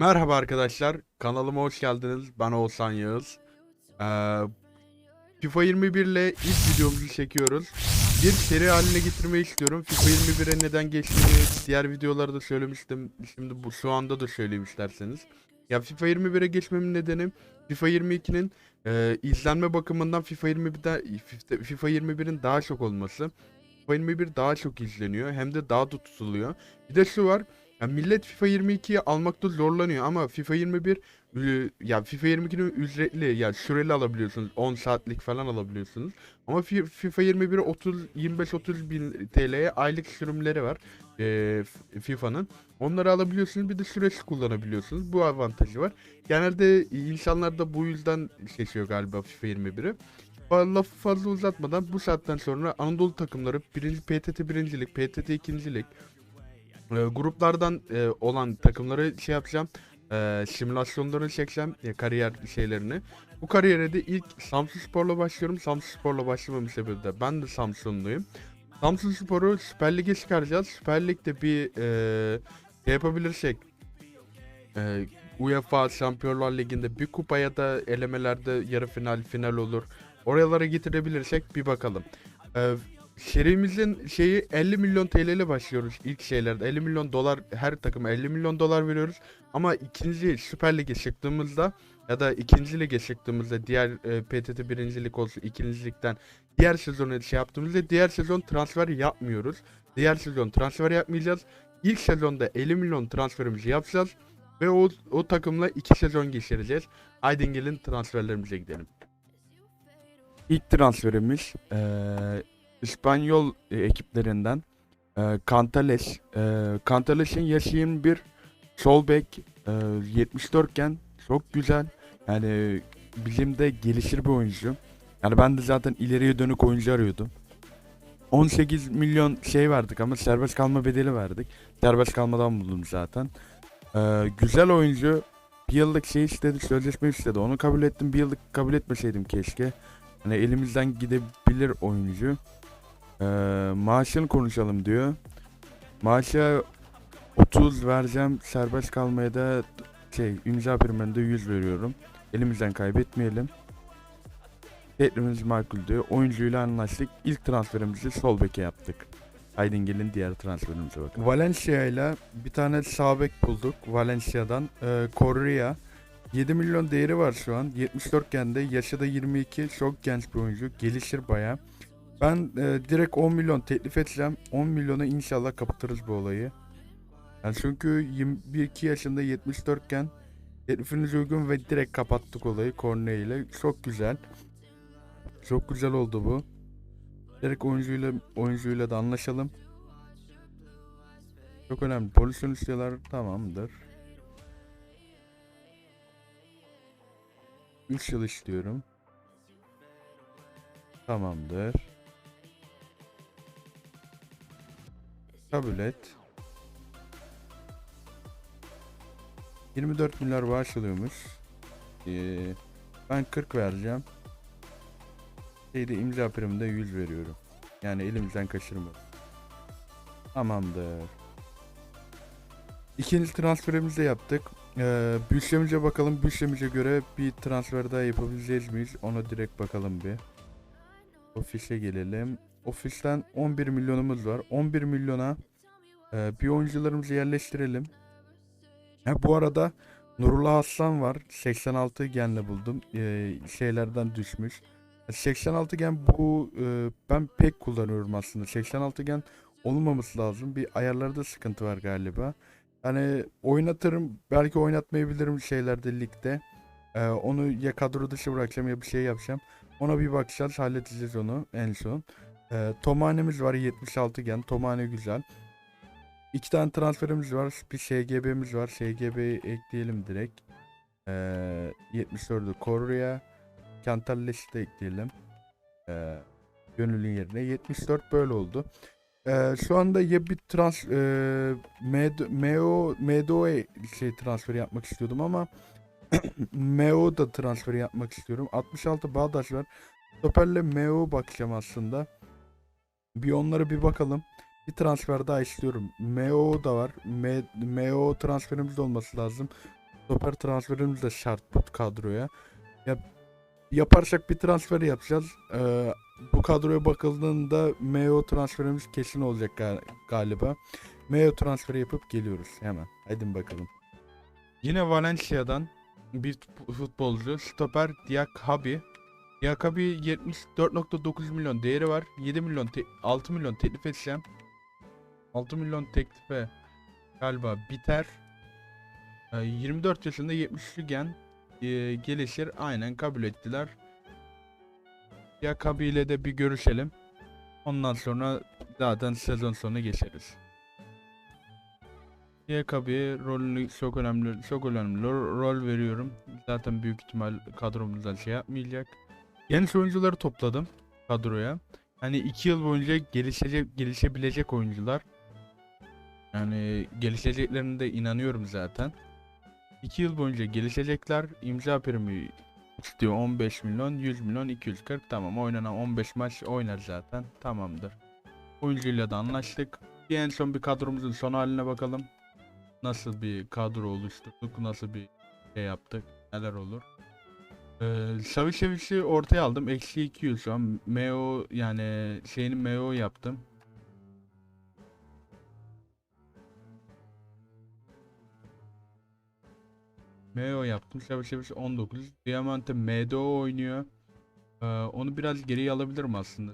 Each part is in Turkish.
Merhaba arkadaşlar, kanalıma hoş geldiniz. Ben Oğuzhan Yağız. Ee, FIFA 21 ile ilk videomuzu çekiyoruz. Bir seri haline getirmeyi istiyorum. FIFA 21'e neden geçtiğini diğer videolarda söylemiştim. Şimdi bu şu anda da söyleyeyim isterseniz. Ya FIFA 21'e geçmemin nedeni FIFA 22'nin e, izlenme bakımından FIFA 21'den FIFA 21'in daha çok olması. FIFA 21 daha çok izleniyor hem de daha da tutuluyor. Bir de şu var. Ya millet FIFA 22'yi almakta zorlanıyor ama FIFA 21 ü- ya FIFA 22'nin ücretli ya süreli alabiliyorsunuz 10 saatlik falan alabiliyorsunuz. Ama Fi- FIFA 21 30 25 30 bin TL'ye aylık sürümleri var F- FIFA'nın onları alabiliyorsunuz bir de süresiz kullanabiliyorsunuz. Bu avantajı var. Genelde insanlar da bu yüzden seçiyor galiba FIFA 21'i Fa- Lafı fazla uzatmadan bu saatten sonra Anadolu takımları birinci PTT birincilik, PTT ikincilik, e, gruplardan e, olan takımları şey yapacağım. E, simülasyonlarını çekeceğim. e, kariyer şeylerini. Bu kariyere de ilk Samsun Spor'la başlıyorum. Samsun Spor'la başlamamın sebebi de ben de Samsunluyum. Samsun Spor'u Süper Lig'e çıkaracağız. Süper Lig'de bir e, şey yapabilirsek e, UEFA Şampiyonlar Ligi'nde bir kupa ya da elemelerde yarı final final olur. Oralara getirebilirsek bir bakalım. E, Serimizin şeyi 50 milyon TL ile başlıyoruz ilk şeylerde. 50 milyon dolar her takıma 50 milyon dolar veriyoruz. Ama ikinci Süper Lig'e çıktığımızda ya da ikinci lige çıktığımızda diğer e, PTT birincilik olsun ikincilikten diğer sezonu şey yaptığımızda diğer sezon transfer yapmıyoruz. Diğer sezon transfer yapmayacağız. İlk sezonda 50 milyon transferimizi yapacağız ve o, o takımla iki sezon geçireceğiz. Haydi gelin transferlerimize gidelim. İlk transferimiz eee İspanyol e, ekiplerinden e, Cantales. E, Cantales'in yaşı 21 sol bek e, 74 iken çok güzel. Yani bizim de gelişir bir oyuncu. Yani ben de zaten ileriye dönük oyuncu arıyordum. 18 milyon şey verdik ama serbest kalma bedeli verdik. Serbest kalmadan buldum zaten. E, güzel oyuncu. Bir yıllık şey istedi, sözleşme istedi. Onu kabul ettim. Bir yıllık kabul etmeseydim keşke. Hani elimizden gidebilir oyuncu. Ee, maaşını konuşalım diyor. Maaşa 30 vereceğim. Serbest kalmaya da şey imza priminde 100 veriyorum. Elimizden kaybetmeyelim. Teklifimiz makul diyor. Oyuncuyla anlaştık. İlk transferimizi sol beke yaptık. Haydi gelin diğer transferimize bakın. Valencia ile bir tane sağ bek bulduk. Valencia'dan. Ee, Correa. 7 milyon değeri var şu an. 74 gende. Yaşı da 22. Çok genç bir oyuncu. Gelişir baya. Ben e, direkt 10 milyon teklif edeceğim. 10 milyona inşallah kapatırız bu olayı. Yani çünkü 22 yaşında 74 iken teklifiniz uygun ve direkt kapattık olayı Cornea ile. Çok güzel. Çok güzel oldu bu. Direkt oyuncuyla oyuncuyla da anlaşalım. Çok önemli. Pozisyon istiyorlar. Tamamdır. 3 yıl istiyorum. Tamamdır. Kabul et. 24 milyar bağışlıyormuş. Ee, ben 40 vereceğim. Şeyde imza priminde 100 veriyorum. Yani elimizden kaçırma. Tamamdır. İkinci transferimizi de yaptık. Ee, bütçemize bakalım. Bütçemize göre bir transfer daha yapabileceğiz miyiz? Ona direkt bakalım bir. Ofise gelelim. Ofisten 11 milyonumuz var. 11 milyona e, bir oyuncularımızı yerleştirelim. Ha, bu arada Nurullah Aslan var. 86 genle buldum. E, şeylerden düşmüş. 86 gen bu e, ben pek kullanıyorum aslında. 86 gen olmaması lazım. Bir ayarlarda sıkıntı var galiba. Hani oynatırım. Belki oynatmayabilirim şeylerde ligde. E, onu ya kadro dışı bırakacağım ya bir şey yapacağım. Ona bir bakacağız. Halledeceğiz onu en son. E, Tomane'miz var 76 gen. Tomane güzel. İki tane transferimiz var. Bir SGB'miz var. SGB'yi ekleyelim direkt. E, 74'ü Korea. Cantales'i de ekleyelim. E, gönüllü yerine. 74 böyle oldu. E, şu anda ya bir trans e, Meo Medo'ya şey transferi yapmak istiyordum ama Meo da transferi yapmak istiyorum. 66 Bağdaş var. Stoperle Meo bakacağım aslında. Bir onlara bir bakalım. Bir transfer daha istiyorum. Meo da var. Me- Meo transferimiz de olması lazım. stoper transferimiz de şart bu kadroya. Ya, yaparsak bir transfer yapacağız. Ee, bu kadroya bakıldığında Meo transferimiz kesin olacak ga- galiba. Meo transferi yapıp geliyoruz hemen. Hadi bakalım. Yine Valencia'dan bir fut- futbolcu stoper Diakabi. Diakabi 74.9 milyon değeri var. 7 milyon te- 6 milyon teklif edeceğim. 6 milyon teklife galiba biter. Ee, 24 yaşında 70'li gen e, gelişir. Aynen kabul ettiler. Diakabi ile de bir görüşelim. Ondan sonra zaten sezon sonu geçeriz. Diakabi rolünü çok önemli çok önemli rol veriyorum. Zaten büyük ihtimal kadromuzdan şey yapmayacak. Genç oyuncuları topladım kadroya. Hani 2 yıl boyunca gelişecek gelişebilecek oyuncular. Yani gelişeceklerine de inanıyorum zaten. 2 yıl boyunca gelişecekler. İmza primi istiyor 15 milyon, 100 milyon, 240 tamam oynanan 15 maç oynar zaten tamamdır. Oyuncuyla da anlaştık. Bir en son bir kadromuzun son haline bakalım. Nasıl bir kadro oluşturduk, nasıl bir şey yaptık, neler olur. Ee, Savicevic'i ortaya aldım. Eksi 200 şu an. Meo yani şeyini Meo yaptım. Meo yaptım. Savicevic 19. Diamante MDO oynuyor. Ee, onu biraz geriye alabilirim aslında.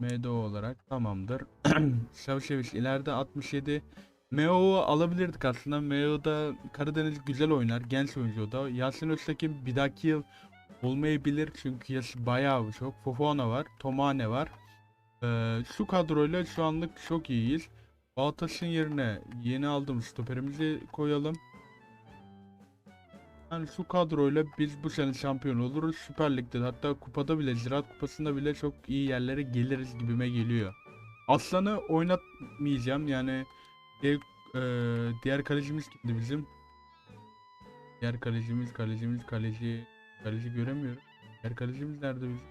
MDO olarak tamamdır. Savicevic ileride 67. Meo'yu alabilirdik aslında. Meo'da Karadeniz güzel oynar. Genç oyuncu da. Yasin Öztekin bir dahaki yıl olmayabilir. Çünkü yaşı bayağı çok. Fofana var. Tomane var. Ee, şu kadroyla şu anlık çok iyiyiz. Baltaş'ın yerine yeni aldığımız stoperimizi koyalım. Yani şu kadroyla biz bu sene şampiyon oluruz. Süper Lig'de de hatta kupada bile Ziraat Kupası'nda bile çok iyi yerlere geliriz gibime geliyor. Aslan'ı oynatmayacağım yani diğer, eee, diğer kalecimiz kimdi bizim? Diğer kalecimiz, kalecimiz, kaleci, kaleci göremiyorum. Diğer kalecimiz nerede bizim?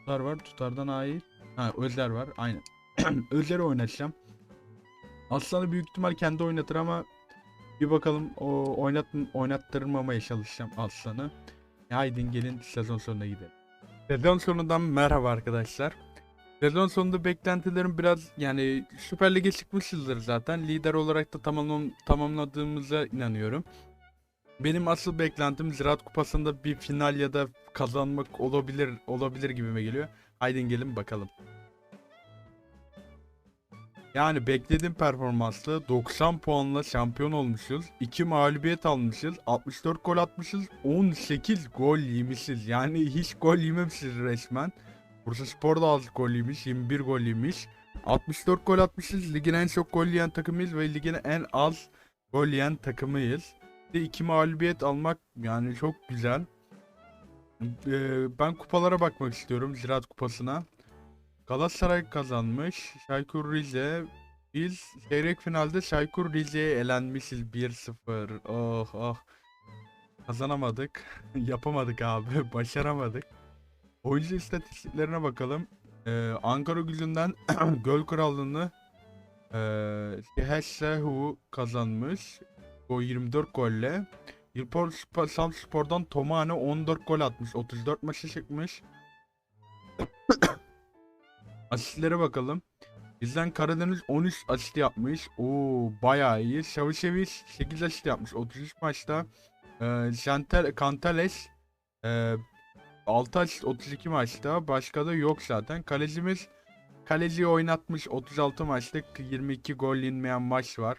Tutar var, tutardan ait. Ha, Özler var, aynen. Özler'i oynatacağım. Aslan'ı büyük ihtimal kendi oynatır ama bir bakalım o oynat oynattırmamaya çalışacağım Aslan'ı. E, Haydi gelin sezon sonuna gidelim. Sezon sonundan merhaba arkadaşlar. Sezon sonunda beklentilerim biraz yani Süper Lig'e çıkmışızdır zaten. Lider olarak da tamamlam tamamladığımıza inanıyorum. Benim asıl beklentim Ziraat Kupası'nda bir final ya da kazanmak olabilir olabilir gibime geliyor. Haydi gelin bakalım. Yani beklediğim performansla 90 puanla şampiyon olmuşuz. 2 mağlubiyet almışız. 64 gol atmışız. 18 gol yemişiz. Yani hiç gol yememişiz resmen. Bursa Spor da az gol yemiş. 21 gol yemiş. 64 gol atmışız. Ligin en çok gol yiyen takımıyız ve ligin en az gol yiyen takımıyız. De 2 mağlubiyet almak yani çok güzel. Ee, ben kupalara bakmak istiyorum. Ziraat Kupası'na. Galatasaray kazanmış. Çaykur Rize. Biz çeyrek finalde Çaykur Rize'ye elenmişiz 1-0. Oh oh. Kazanamadık. Yapamadık abi. Başaramadık. Oyuncu istatistiklerine bakalım. Ee, Ankara gücünden gol krallığını ee, kazanmış. O 24 golle. Yılpor Spor, Samspor'dan Tomane 14 gol atmış. 34 maçı çıkmış. Asistlere bakalım. Bizden Karadeniz 13 asist yapmış. Oo bayağı iyi. Şavuşeviç 8 asist yapmış 33 maçta. Ee, Şantel Kantales e, 6 asist 32 maçta. Başka da yok zaten. Kalecimiz kaleciyi oynatmış 36 maçta 22 gol yenmeyen maç var.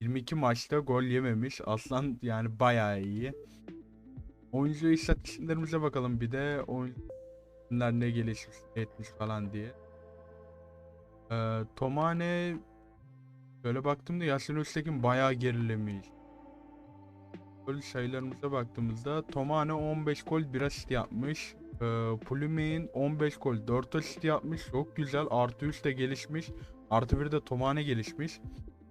22 maçta gol yememiş. Aslan yani bayağı iyi. Oyuncu istatistiklerimize bakalım bir de oyuncular ne gelişmiş etmiş falan diye. Ee, Tomane böyle baktığımda Yasin Öztekin bayağı gerilemiş. Gol sayılarımıza baktığımızda Tomane 15 gol 1 asist yapmış. Ee, Plume'in 15 gol 4 asist yapmış. Çok güzel. Artı 3 de gelişmiş. Artı 1 de Tomane gelişmiş.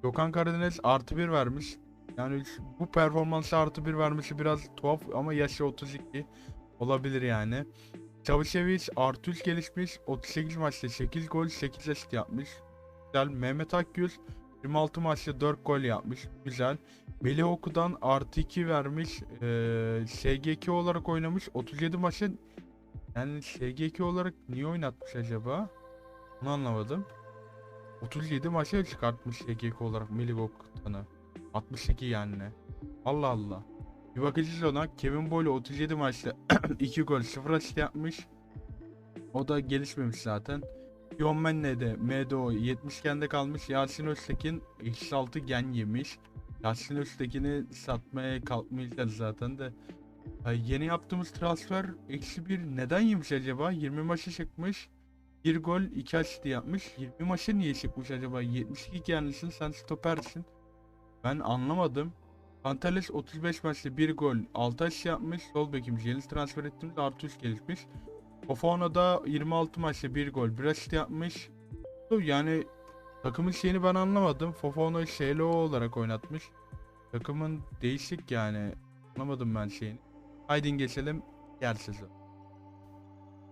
Gökhan Karadeniz artı 1 vermiş. Yani bu performansı artı 1 vermesi biraz tuhaf ama yaşı 32 olabilir yani. Çavuşeviç artı 3 gelişmiş. 38 maçta 8 gol 8 asist yapmış. Güzel. Mehmet Akgül 26 maçta 4 gol yapmış. Güzel. Melih Oku'dan artı 2 vermiş. Ee, SGK olarak oynamış. 37 maçta yani SGK olarak niye oynatmış acaba? Bunu anlamadım. 37 maça çıkartmış SGK olarak Melih Oku'danı. 62 yani. Allah Allah. Bir bakacağız ona. Kevin Boyle 37 maçta 2 gol 0 asist yapmış. O da gelişmemiş zaten. Yon Menne de MDO 70 gende kalmış. Yasin Öztekin eksi 6 gen yemiş. Yasin Öztekin'i satmaya kalkmayacağız zaten de. Yeni yaptığımız transfer eksi 1 neden yemiş acaba? 20 maça çıkmış. 1 gol 2 asist yapmış. 20 maça niye çıkmış acaba? 72 genlisin sen stopersin. Ben anlamadım. Pantelis 35 maçta 1 gol 6 asist yapmış. Sol bekimiz yeni transfer ettiğimiz artı 3 gelişmiş. Fofana da 26 maçta 1 gol 1 asist yapmış. Yani takımın şeyini ben anlamadım. Fofana şeyli olarak oynatmış. Takımın değişik yani. Anlamadım ben şeyini. Haydi geçelim diğer sezon.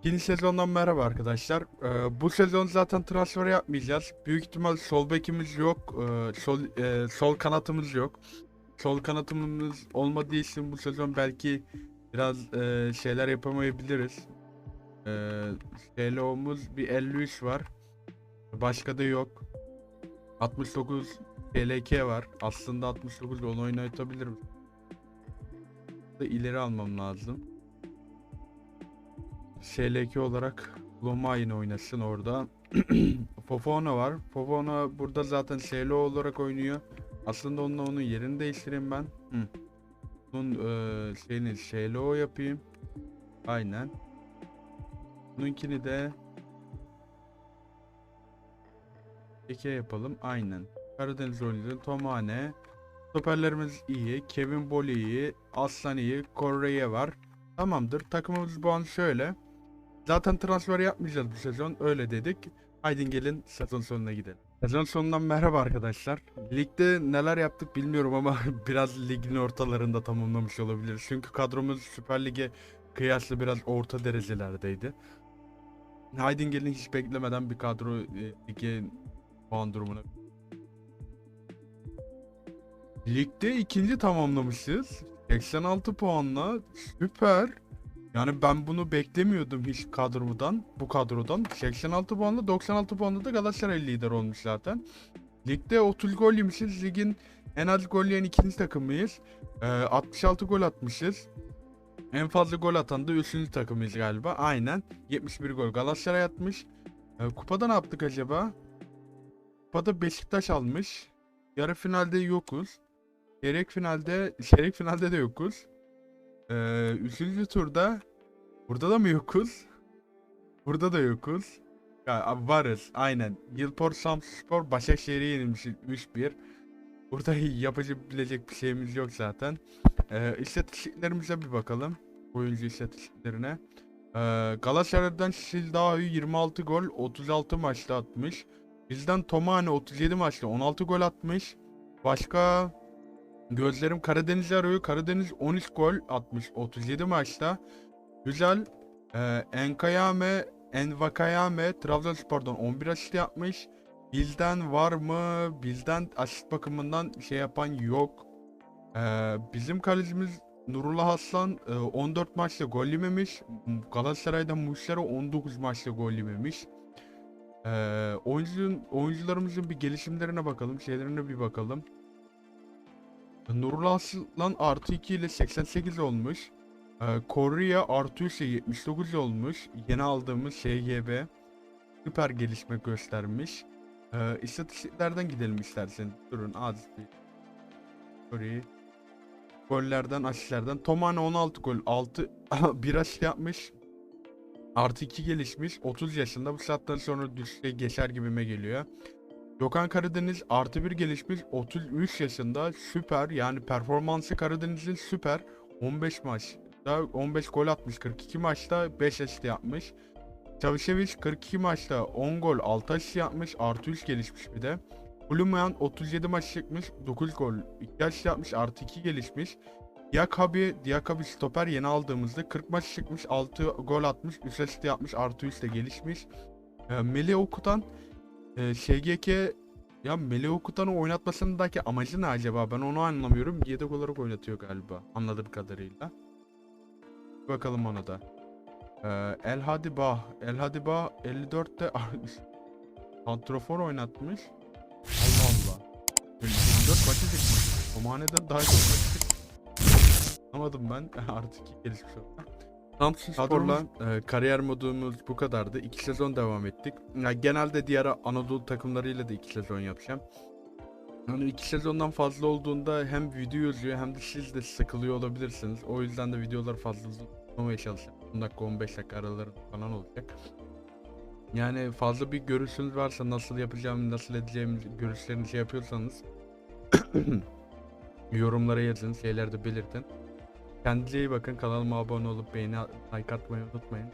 Yeni sezondan merhaba arkadaşlar. Ee, bu sezon zaten transfer yapmayacağız. Büyük ihtimal sol bekimiz yok. Ee, sol e, sol kanatımız yok. Sol kanatımız olmadığı için bu sezon belki biraz e, şeyler yapamayabiliriz. Ee, SLO'muz bir 53 var. Başka da yok. 69 TLK var. Aslında 69 onu oynatabilirim. İleri almam lazım. SLK olarak Loma yine oynasın orada. Fofana var. Fofana burada zaten SLO olarak oynuyor. Aslında onunla onun yerini değiştireyim ben. Hı. Bunun eee şeyini SLO yapayım. Aynen. Bununkini de Eke yapalım. Aynen. Karadeniz oyuncuları Tomane. Stoperlerimiz iyi. Kevin Boley iyi. Aslan iyi. Correa var. Tamamdır. Takımımız bu an şöyle. Zaten transfer yapmayacağız bu sezon. Öyle dedik. Haydi gelin sezon sonuna gidelim. Sezon sonundan merhaba arkadaşlar. Ligde neler yaptık bilmiyorum ama biraz ligin ortalarında tamamlamış olabiliriz. Çünkü kadromuz Süper Lig'e kıyasla biraz orta derecelerdeydi. Haydi gelin hiç beklemeden bir kadro e, lige puan durumuna. Ligde ikinci tamamlamışız. 86 puanla süper. Yani ben bunu beklemiyordum hiç kadrodan, bu kadrodan. 86 puanla 96 puanla da Galatasaray lider olmuş zaten. Ligde 30 gol yemişiz. Ligin en az gol yiyen ikinci takımıyız. Ee, 66 gol atmışız. En fazla gol atan da 3. takımıyız galiba. Aynen. 71 gol Galatasaray atmış. Ee, kupada ne yaptık acaba? Kupada Beşiktaş almış. Yarı finalde yokuz. Çeyrek finalde, çeyrek finalde de yokuz. Ee, üçüncü turda burada da mı yokuz? Burada da yokuz. Ya varız aynen. Yılport Samspor Başakşehir'e yenilmiş 3-1. Burada yapabilecek bir şeyimiz yok zaten. Ee, istatistiklerimize bir bakalım. Oyuncu istatistiklerine. Ee, Galatasaray'dan Şildahi 26 gol 36 maçta atmış. Bizden Tomane 37 maçta 16 gol atmış. Başka Gözlerim Karadeniz'i arıyor. Karadeniz 13 gol atmış 37 maçta. Güzel. Ee, Enkayame, Envakayame Trabzonspor'dan 11 asist yapmış. Bizden var mı? Bizden asist bakımından şey yapan yok. Ee, bizim kalecimiz Nurullah Aslan e, 14 maçta gol yememiş. Galatasaray'da Muslera 19 maçta gol yememiş. Ee, oyuncunun, oyuncularımızın bir gelişimlerine bakalım. Şeylerine bir bakalım. Nurullah Aslan artı 2 ile 88 olmuş. Ee, Korea artı 3 ile 79 olmuş. Yeni aldığımız SGB süper gelişme göstermiş. Ee, istatistiklerden gidelim istersen. Durun az bir. Kore'yi. Gollerden, asistlerden. Tomane 16 gol, 6 bir asist yapmış. Artı 2 gelişmiş. 30 yaşında bu saatten sonra düşüşe geçer gibime geliyor. Gökhan Karadeniz artı bir gelişmiş 33 yaşında süper yani performansı Karadeniz'in süper 15 maçta 15 gol atmış 42 maçta 5 asist yapmış. Çavuşeviç 42 maçta 10 gol 6 asist yapmış artı 3 gelişmiş bir de. Ulumayan 37 maç çıkmış 9 gol 2 asist yapmış artı 2 gelişmiş. Diakabi, Diakabi stoper yeni aldığımızda 40 maç çıkmış 6 gol atmış 3 asist yapmış artı 3 de gelişmiş. E, Melih Okutan ee, SGK Ya Melih Okutan'ı oynatmasındaki amacı ne acaba? Ben onu anlamıyorum. Yedek olarak oynatıyor galiba. Anladığım kadarıyla. Bakalım ona da. Ee, El Hadibah. El Hadibah 54'te Santrofor oynatmış. Allah Allah. 24 maçı çıkmış. Omane'den daha çok çıkmış. Anlamadım ben. Artık gelişmiş oldu. Samsun Spor'la e, kariyer modumuz bu kadardı. İki sezon devam ettik. Ya, genelde diğer Anadolu takımlarıyla da iki sezon yapacağım. Hani iki sezondan fazla olduğunda hem video izliyor hem de siz de sıkılıyor olabilirsiniz. O yüzden de videolar fazla uzun tutmamaya çalışacağım. 10 dakika 15 dakika araları falan olacak. Yani fazla bir görüşünüz varsa nasıl yapacağım, nasıl edeceğim görüşlerinizi yapıyorsanız yorumlara yazın, şeylerde belirtin. Kendinize iyi bakın. Kanalıma abone olup beğeni like atmayı unutmayın.